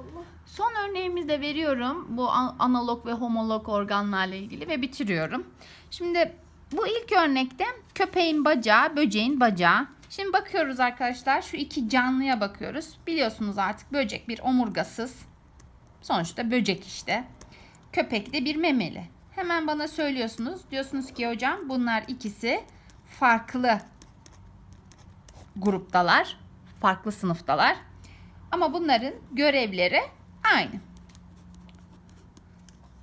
Allah. Son örneğimizi de veriyorum. Bu an- analog ve homolog organlarla ilgili ve bitiriyorum. Şimdi bu ilk örnekte köpeğin bacağı, böceğin bacağı. Şimdi bakıyoruz arkadaşlar şu iki canlıya bakıyoruz. Biliyorsunuz artık böcek bir omurgasız. Sonuçta böcek işte. Köpek de bir memeli. Hemen bana söylüyorsunuz. Diyorsunuz ki hocam bunlar ikisi farklı gruptalar. Farklı sınıftalar. Ama bunların görevleri aynı.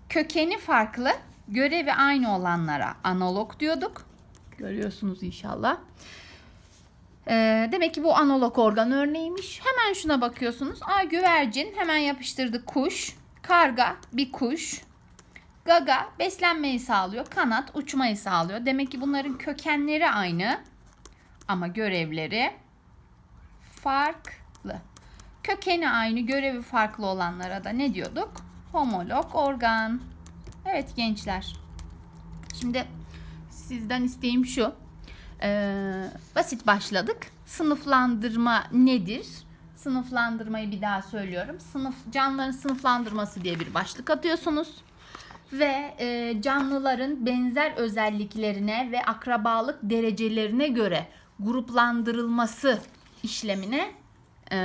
Kökeni farklı, görevi aynı olanlara analog diyorduk. Görüyorsunuz inşallah. Ee, demek ki bu analog organ örneğiymiş. Hemen şuna bakıyorsunuz. Aa güvercin hemen yapıştırdık kuş. Karga bir kuş. Gaga beslenmeyi sağlıyor. Kanat uçmayı sağlıyor. Demek ki bunların kökenleri aynı. Ama görevleri farklı. Kökeni aynı, görevi farklı olanlara da ne diyorduk? Homolog organ. Evet gençler. Şimdi sizden isteğim şu. Ee, basit başladık. Sınıflandırma nedir? Sınıflandırmayı bir daha söylüyorum. Sınıf canlıların sınıflandırması diye bir başlık atıyorsunuz ve e, canlıların benzer özelliklerine ve akrabalık derecelerine göre gruplandırılması işlemine e,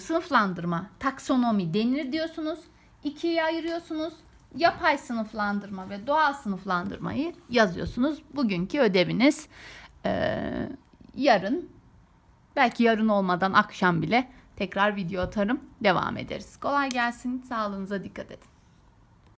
sınıflandırma, taksonomi denir diyorsunuz. İkiye ayırıyorsunuz. Yapay sınıflandırma ve doğal sınıflandırmayı yazıyorsunuz. Bugünkü ödeviniz e, yarın, belki yarın olmadan akşam bile tekrar video atarım. Devam ederiz. Kolay gelsin. Sağlığınıza dikkat edin.